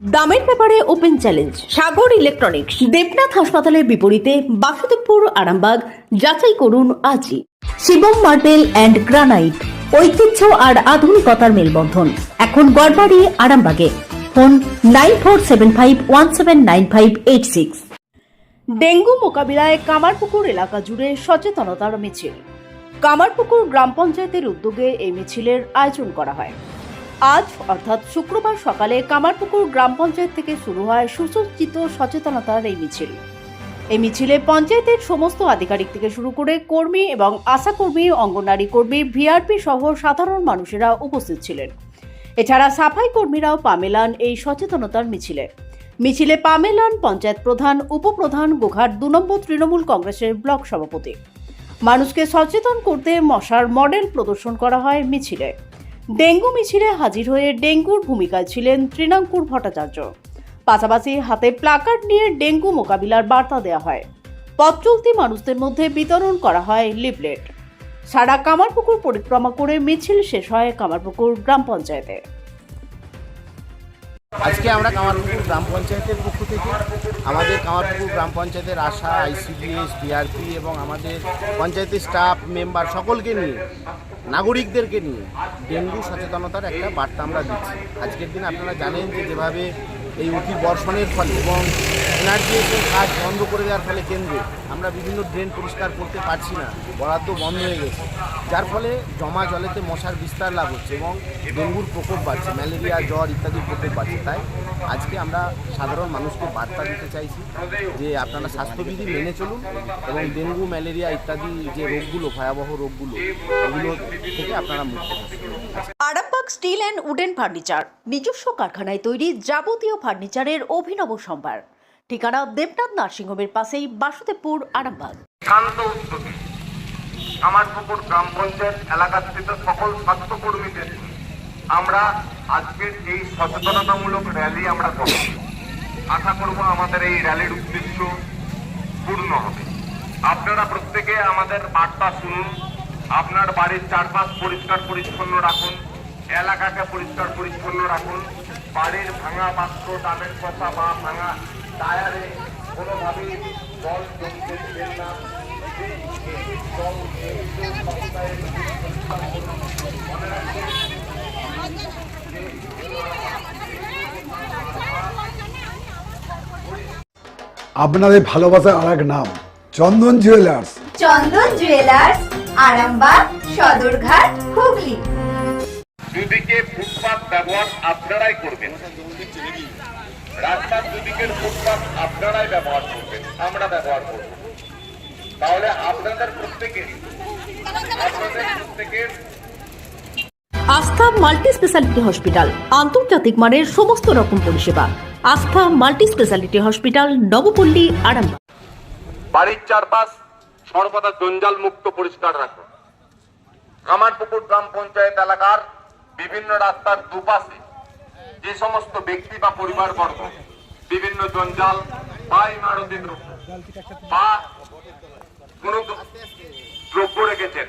দামের ব্যাপারে open challenge, Sagar electronics, Debnath হাসপাতালের বিপরীতে বাসুদেবপুর, আরামবাগ, যাচাই করুন আজই। শিবম মার্বেল অ্যান্ড গ্রানাইট, ঐতিহ্য আর আধুনিকতার মেলবন্ধন। এখন গড়বাড়ি, আরামবাগে। Phone nine four seven five one seven nine five eight six. Dengue মোকাবিলায় কামারপুকুর এলাকা জুড়ে সচেতনতার মিছিল। কামারপুকুর গ্রাম পঞ্চায়েতের উদ্যোগে এই মিছিলের আয়োজন করা হয়। আজ, অর্থাৎ শুক্রবার সকালে কামারপুকুর গ্রাম পঞ্চায়েত থেকে শুরু হয় সুসজ্জিত সচেতনতার এই মিছিল। এই মিছিলে পঞ্চায়েতের সমস্ত আধিকারিক থেকে শুরু করে কর্মী এবং আশাকর্মী অঙ্গনারী কর্মী ভিআরপি সহ সাধারণ মানুষেরা উপস্থিত ছিলেন। এছাড়া সাফাই কর্মীরাও পামেলান এই সচেতনতার মিছিলে। মিছিলে পা মেলান পঞ্চায়েত প্রধান, উপপ্রধান, গোঘাট দু নম্বর তৃণমূল কংগ্রেসের ব্লক সভাপতি। মানুষকে সচেতন করতে মশার মডেল প্রদর্শন করা হয় মিছিলে। ডেঙ্গু মিছিলে হাজির হয়ে ডেঙ্গুর ভূমিকায় ছিলেন তৃণাঙ্কুর ভট্টাচার্য। পাশাপাশি হাতে প্লাকার্ড নিয়ে ডেঙ্গু মোকাবিলার বার্তা দেওয়া হয়। পথ চলতি মানুষদের মধ্যে বিতরণ করা হয় লিফলেট। সারা কামারপুকুর পরিক্রমা করে মিছিল শেষ হয় কামারপুকুর গ্রাম পঞ্চায়েতে। আজকে আমরা কামারপুকুর গ্রাম পঞ্চায়েতের পক্ষ থেকে আমাদের কামারপুকুর গ্রাম পঞ্চায়েতের আশা, আইসিডিএস, ডিআরপি এবং আমাদের পঞ্চায়েতের স্টাফ, মেম্বার সকলকে নিয়ে নাগরিকদেরকে নিয়ে ডেঙ্গু সচেতনতার একটা বার্তা আমরা দিচ্ছি। আজকের দিন আপনারা জানেন যে যেভাবে এই অতি বর্ষণের ফলে এবং এনার্জিএসের কাজ বন্ধ করে দেওয়ার ফলে কেন্দ্রে আমরা বিভিন্ন ড্রেন পরিষ্কার করতে পারছি না বরাদ্দ বন্ধ হয়ে গেছে। যার ফলে জমা জলেতে মশার বিস্তার লাভ হচ্ছে এবং ডেঙ্গুর প্রকোপ বাড়ছে, ম্যালেরিয়া, জ্বর ইত্যাদি প্রকোপ বাড়ছে। তাই আজকে আমরা সাধারণ মানুষকে বার্তা দিতে চাইছি যে আপনারা স্বাস্থ্যবিধি মেনে চলুন এবং ডেঙ্গু, ম্যালেরিয়া ইত্যাদি যে রোগগুলো, ভয়াবহ রোগগুলো, এগুলো থেকে আপনারা মুক্ত Arambag steel and wooden furniture, নিজস্ব কারখানায় তৈরি যাবতীয় ফার্নিচারের অভিনব সম্ভার। ঠিকানা দেবনাথ নার্সিংহোমের পাশেই বাসুদেবপুর, আরামবাগ। আমার পুকুর গ্রাম পঞ্চায়েত এলাকাস্থিত সকল স্বাস্থ্যকর্মীদের আমরা আজকের এই সচেতনতামূলক র্যালি আমরা করব। আশা করব আমাদের এই র্যালির উদ্দেশ্য পূর্ণ হবে। আপনারা প্রত্যেকে আমাদের বার্তা শুনুন, আপনার বাড়ির চারপাশ পরিষ্কার পরিচ্ছন্ন রাখুন এলাকাকে পরিষ্কার পরিচ্ছন্ন রাখুন। বাড়ির ভাঙা পাত্র ডাবের কথা বা ভাঙা টায়ারে কোনোভাবেই জল জমতে দেবেন না। আপনাদের ভালোবাসার আর এক নাম চন্দন জুয়েলার্স। চন্দন জুয়েলার্স আরামবাগ সদরঘাট হুগলি। দুদিকে ফুটপাত ব্যবহার আপনারাই করবেন। রাস্তার দুদিকের ফুটপাত আপনারাই ব্যবহার করবেন আমরা ব্যবহার করব। তাহলে আপনাদের প্রত্যেকের আপনাদের প্রত্যেকের আস্থা মাল্টি স্পেশালিটি হসপিটাল আন্তর্জাতিক মানের সমস্ত রকম পরিষেবা। Astha multi speciality hospital Nabapalli Arambag. বাড়ির চারপাশ সর্বদা জঞ্জাল মুক্ত পরিষ্কার রাখুন। কামারপুকুর গ্রাম পঞ্চায়েত এলাকার বিভিন্ন রাস্তার দুপাশে যে সমস্ত ব্যক্তি বা পরিবারবর্গ বিভিন্ন জঞ্জাল বা ইমারতের দ্রব্য বা কোনো দ্রব্য রেখেছেন।